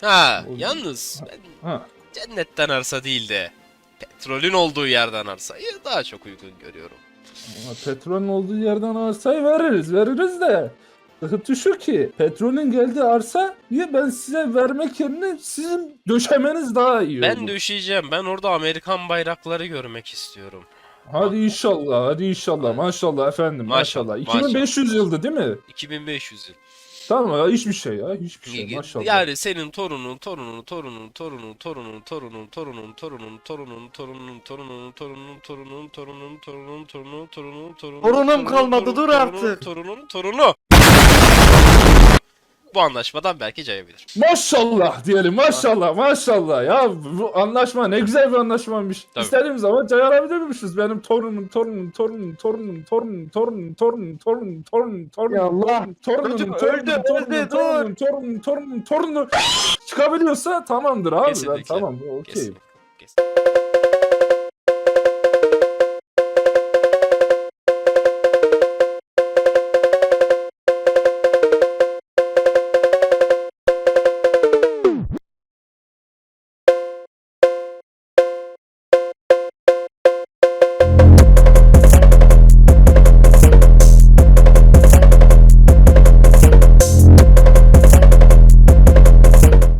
Ha O- yalnız ben Ha. cennetten arsa değil de petrolün olduğu yerden arsayı daha çok uygun görüyorum. Ama Petrolün olduğu yerden arsayı veririz, veririz de. Sıkıntı şu ki petrolün geldiği arsayı ben size vermek yerine sizin döşemeniz daha iyi Ben olur. düşeceğim. Ben orada Amerikan bayrakları görmek istiyorum. Hadi inşallah, hadi inşallah. Maşallah efendim, Maşallah, maşallah. 2500 yıldı değil mi? 2500 yıl. Tamam ya hiçbir şey ya, hiçbir şey maşallah. Yani senin torunun, torunun, torunun, torunun, torunun, torunun, torunun, torunun, torunun, torunun, torunun, torunun, torunun, torunun, torunun, torunun, torunun, torunun, Torunum kalmadı, dur artık. Torunun, torunu. Bu anlaşmadan belki cayabilir. Maşallah diyelim, maşallah, maşallah. Ya bu anlaşma ne güzel bir anlaşmaymış. Tabii. İstediğim zaman cayarabilirmişiz. Benim torunum, torunum, torunum, torunum, torunum, torunum, torunum, torunum, torunum, torunum, Ya Allah. torunum, Öldü, torunum, öldü, torunum, öldü, torunum, torunum, torunum, torunum, çıkabiliyorsa tamamdır abi Kesinlikle. ben tamam okey. Kesin. Kesin.